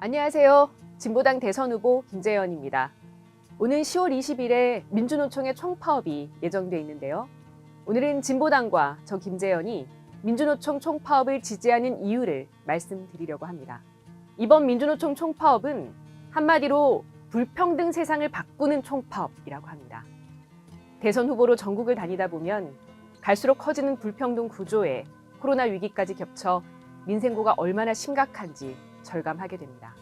안녕하세요. 진보당 대선 후보 김재현입니다. 오는 10월 20일에 민주노총의 총파업이 예정돼 있는데요. 오늘은 진보당과 저 김재현이 민주노총 총파업을 지지하는 이유를 말씀드리려고 합니다. 이번 민주노총 총파업은 한마디로 불평등 세상을 바꾸는 총파업이라고 합니다. 대선 후보로 전국을 다니다 보면 갈수록 커지는 불평등 구조에 코로나 위기까지 겹쳐 민생고가 얼마나 심각한지 절감하게 됩니다.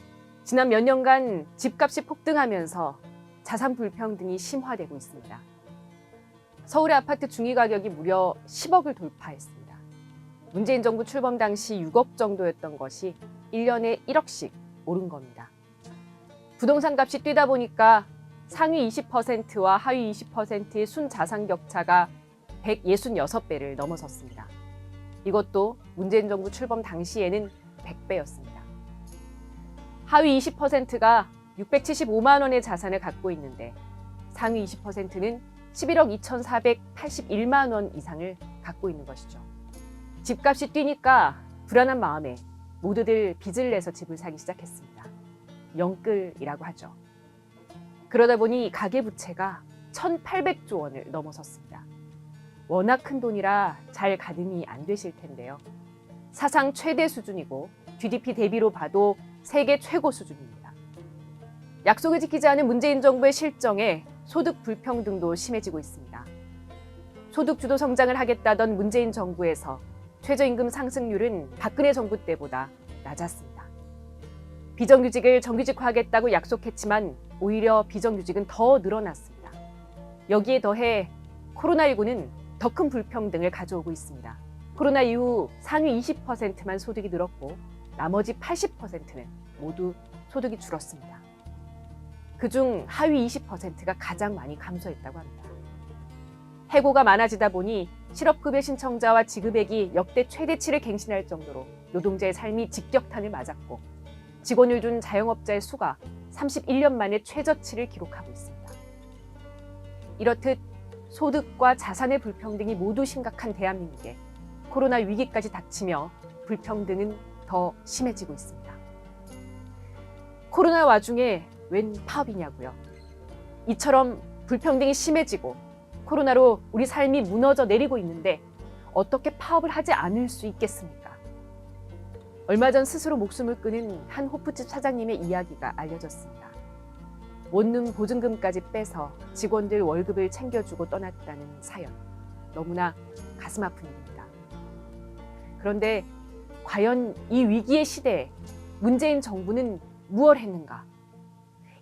지난 몇 년간 집값이 폭등하면서 자산 불평등이 심화되고 있습니다. 서울의 아파트 중위 가격이 무려 10억을 돌파했습니다. 문재인 정부 출범 당시 6억 정도였던 것이 1년에 1억씩 오른 겁니다. 부동산 값이 뛰다 보니까 상위 20%와 하위 20%의 순자산 격차가 166배를 넘어섰습니다. 이것도 문재인 정부 출범 당시에는 100배였습니다. 하위 20%가 675만 원의 자산을 갖고 있는데 상위 20%는 11억 2,481만 원 이상을 갖고 있는 것이죠. 집값이 뛰니까 불안한 마음에 모두들 빚을 내서 집을 사기 시작했습니다. 영끌이라고 하죠. 그러다 보니 가계부채가 1,800조 원을 넘어섰습니다. 워낙 큰 돈이라 잘 가늠이 안 되실 텐데요. 사상 최대 수준이고 GDP 대비로 봐도 세계 최고 수준입니다. 약속을 지키지 않은 문재인 정부의 실정에 소득 불평등도 심해지고 있습니다. 소득 주도 성장을 하겠다던 문재인 정부에서 최저임금 상승률은 박근혜 정부 때보다 낮았습니다. 비정규직을 정규직화하겠다고 약속했지만 오히려 비정규직은 더 늘어났습니다. 여기에 더해 코로나19는 더 큰 불평등을 가져오고 있습니다. 코로나 이후 상위 20%만 소득이 늘었고 나머지 80%는 모두 소득이 줄었습니다. 그중 하위 20%가 가장 많이 감소했다고 합니다. 해고가 많아지다 보니 실업급여 신청자와 지급액이 역대 최대치를 갱신할 정도로 노동자의 삶이 직격탄을 맞았고 직원을 둔 자영업자의 수가 31년 만에 최저치를 기록하고 있습니다. 이렇듯 소득과 자산의 불평등이 모두 심각한 대한민국에 코로나 위기까지 닥치며 불평등은 더 심해지고 있습니다. 코로나 와중에 웬 파업이냐고요. 이처럼 불평등이 심해지고 코로나로 우리 삶이 무너져 내리고 있는데 어떻게 파업을 하지 않을 수 있겠습니까? 얼마 전 스스로 목숨을 끊은 한 호프집 사장님의 이야기가 알려졌습니다. 원룸 보증금까지 빼서 직원들 월급을 챙겨주고 떠났다는 사연. 너무나 가슴 아픈 일입니다. 그런데 과연 이 위기의 시대에 문재인 정부는 무엇을 했는가?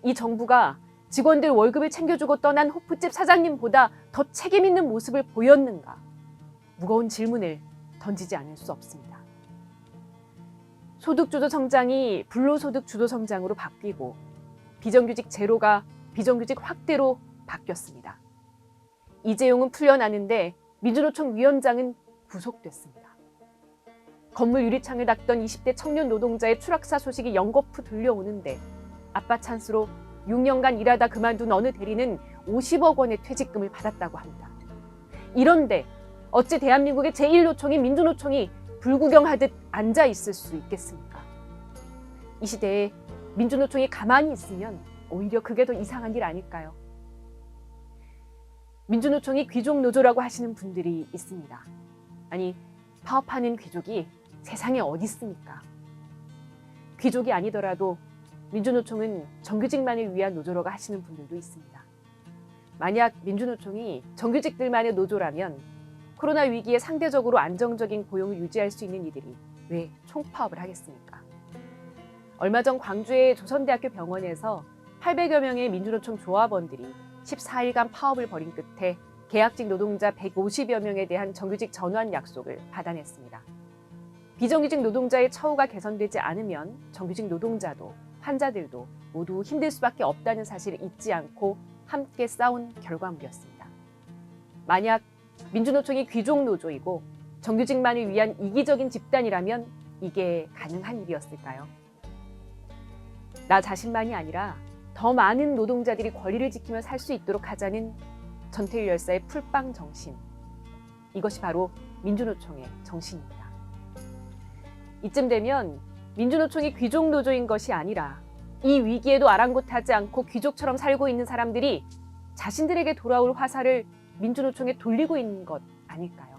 이 정부가 직원들 월급을 챙겨주고 떠난 호프집 사장님보다 더 책임 있는 모습을 보였는가? 무거운 질문을 던지지 않을 수 없습니다. 소득 주도 성장이 불로소득 주도 성장으로 바뀌고 비정규직 제로가 비정규직 확대로 바뀌었습니다. 이재용은 풀려나는데 민주노총 위원장은 구속됐습니다. 건물 유리창을 닦던 20대 청년 노동자의 추락사 소식이 연거푸 들려오는데 아빠 찬스로 6년간 일하다 그만둔 어느 대리는 50억 원의 퇴직금을 받았다고 합니다. 이런데 어찌 대한민국의 제1노총인 민주노총이 불구경하듯 앉아 있을 수 있겠습니까? 이 시대에 민주노총이 가만히 있으면 오히려 그게 더 이상한 일 아닐까요? 민주노총이 귀족 노조라고 하시는 분들이 있습니다. 아니, 파업하는 귀족이 세상에 어디 있습니까? 귀족이 아니더라도 민주노총은 정규직만을 위한 노조라고 하시는 분들도 있습니다. 만약 민주노총이 정규직들만의 노조라면 코로나 위기에 상대적으로 안정적인 고용을 유지할 수 있는 이들이 왜 총파업을 하겠습니까? 얼마 전 광주의 조선대학교 병원에서 800여 명의 민주노총 조합원들이 14일간 파업을 벌인 끝에 계약직 노동자 150여 명에 대한 정규직 전환 약속을 받아냈습니다. 비정규직 노동자의 처우가 개선되지 않으면 정규직 노동자도 환자들도 모두 힘들 수밖에 없다는 사실을 잊지 않고 함께 싸운 결과물이었습니다. 만약 민주노총이 귀족 노조이고 정규직만을 위한 이기적인 집단이라면 이게 가능한 일이었을까요? 나 자신만이 아니라 더 많은 노동자들이 권리를 지키며 살 수 있도록 하자는 전태일 열사의 풀빵 정신. 이것이 바로 민주노총의 정신입니다. 이쯤 되면 민주노총이 귀족 노조인 것이 아니라 이 위기에도 아랑곳하지 않고 귀족처럼 살고 있는 사람들이 자신들에게 돌아올 화살을 민주노총에 돌리고 있는 것 아닐까요?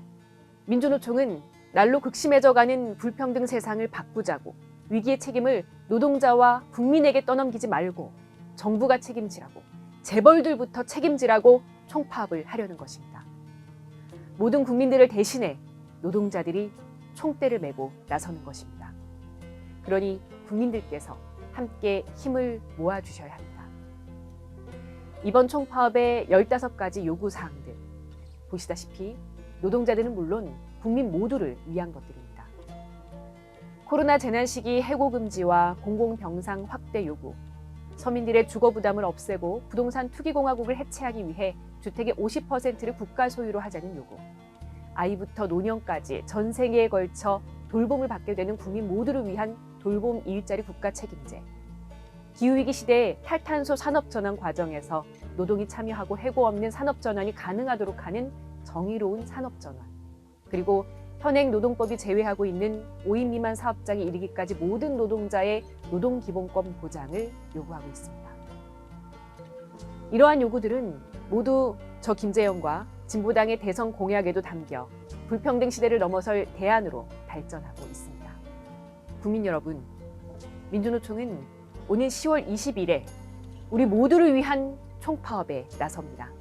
민주노총은 날로 극심해져가는 불평등 세상을 바꾸자고 위기의 책임을 노동자와 국민에게 떠넘기지 말고 정부가 책임지라고 재벌들부터 책임지라고 총파업을 하려는 것입니다. 모든 국민들을 대신해 노동자들이 총대를 메고 나서는 것입니다. 그러니 국민들께서 함께 힘을 모아주셔야 합니다. 이번 총파업의 15가지 요구사항들 보시다시피 노동자들은 물론 국민 모두를 위한 것들입니다. 코로나 재난 시기 해고 금지와 공공병상 확대 요구, 서민들의 주거 부담을 없애고 부동산 투기 공화국을 해체하기 위해 주택의 50%를 국가 소유로 하자는 요구, 아이부터 노년까지 전 세계에 걸쳐 돌봄을 받게 되는 국민 모두를 위한 돌봄 일자리 국가 책임제, 기후위기 시대에 탈탄소 산업 전환 과정에서 노동이 참여하고 해고 없는 산업 전환이 가능하도록 하는 정의로운 산업 전환, 그리고 현행 노동법이 제외하고 있는 5인 미만 사업장에 이르기까지 모든 노동자의 노동 기본권 보장을 요구하고 있습니다. 이러한 요구들은 모두 저 김재영과 진보당의 대선 공약에도 담겨 불평등 시대를 넘어설 대안으로 발전하고 있습니다. 국민 여러분, 민주노총은 오는 10월 20일에 우리 모두를 위한 총파업에 나섭니다.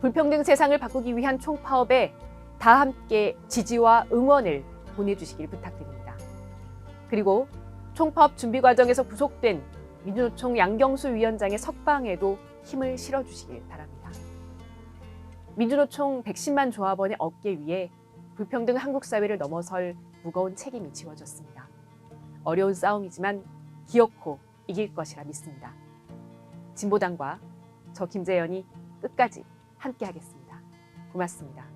불평등 세상을 바꾸기 위한 총파업에 다 함께 지지와 응원을 보내주시길 부탁드립니다. 그리고 총파업 준비 과정에서 구속된 민주노총 양경수 위원장의 석방에도 힘을 실어주시길 바랍니다. 민주노총 110만 조합원의 어깨 위에 불평등 한국 사회를 넘어설 무거운 책임이 지워졌습니다. 어려운 싸움이지만 기어코 이길 것이라 믿습니다. 진보당과 저 김재현이 끝까지 함께하겠습니다. 고맙습니다.